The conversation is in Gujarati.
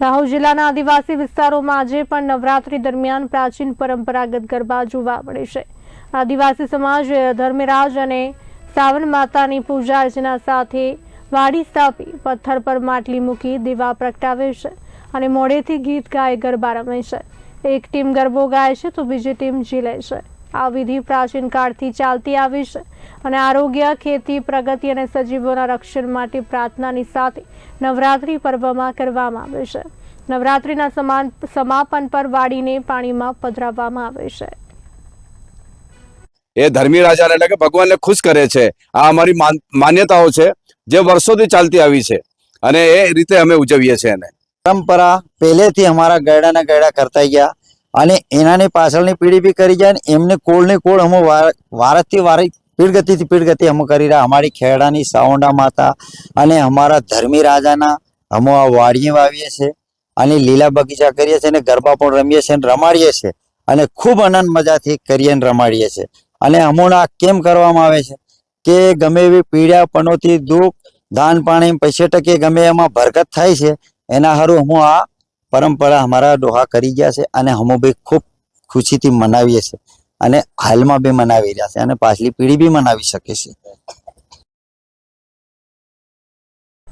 દાહોદ જિલ્લાના આદિવાસી વિસ્તારોમાં આજે પણ નવરાત્રી દરમિયાન પ્રાચીન પરંપરાગત ગરબા જોવા મળે છે. આદિવાસી સમાજ, ધર્મરાજ અને સાવન માતાની પૂજા અર્ચના સાથે વાડી સ્થાપી પથ્થર પર માટલી મૂકી દીવા પ્રગટાવે છે અને મોડેથી ગીત ગાય ગરબા રમે છે. એક ટીમ ગરબો ગાય છે તો બીજી ટીમ ઝીલે છે. આ વિધિ પ્રાચીન કાળથી ચાલતી આવી છે અને આરોગ્ય ખેતી પ્રગતિ અને સજીવોના રક્ષણ માટે પ્રાર્થનાની સાથે નવરાત્રી પર્વમાં કરવામાં આવે છે. નવરાત્રિના સમાન સમાપન પર વાડીને પાણીમાં પધરાવવામાં આવે છે. એ ધર્મી રાજાને એટલે કે ભગવાનને ખુશ કરે છે. આ અમારી માન- માન્યતાઓ છે જે વર્ષોથી ચાલતી આવી છે અને એ રીતે અમે ઉજવીએ છીએ એને. પરંપરા પહેલેથી અમારા ગયડાના ગયડા કરતા ગયા. અને એનાની પાછળની પેઢી બી કરી જાય ને એમને કોળને કોળ અમે વાર- વારસથી વારી પીળગતિથી પીળગતિ અમે કરી રહ્યા. અમારી ખેડાની સાવંડા માતા અને અમારા ધર્મી રાજાના અમે આ વાડીએ વાવીએ છીએ અને લીલા બગીચા કરીએ છીએ અને ગરબા પણ રમીએ છીએ અને રમાડીએ છીએ અને ખૂબ આનંદ મજાથી કરીએ ને રમાડીએ છીએ અને અમોના કેમ કરવામાં આવે છે કે ગમે એવી પીડા પનોતી દુઃખ, દાન પાણી, પૈસે ટકે ગમે એમાં બરકત થાય છે, એના હારું હું આ પરંપરા અમારા ડોહા કરી ગયા છે અને હમો બી ખૂબ ખુશીથી મનાવીએ છીએ અને હાલમાં બી મનાવી રહ્યા છે અને પાછલી પેઢી બી મનાવી શકે છે.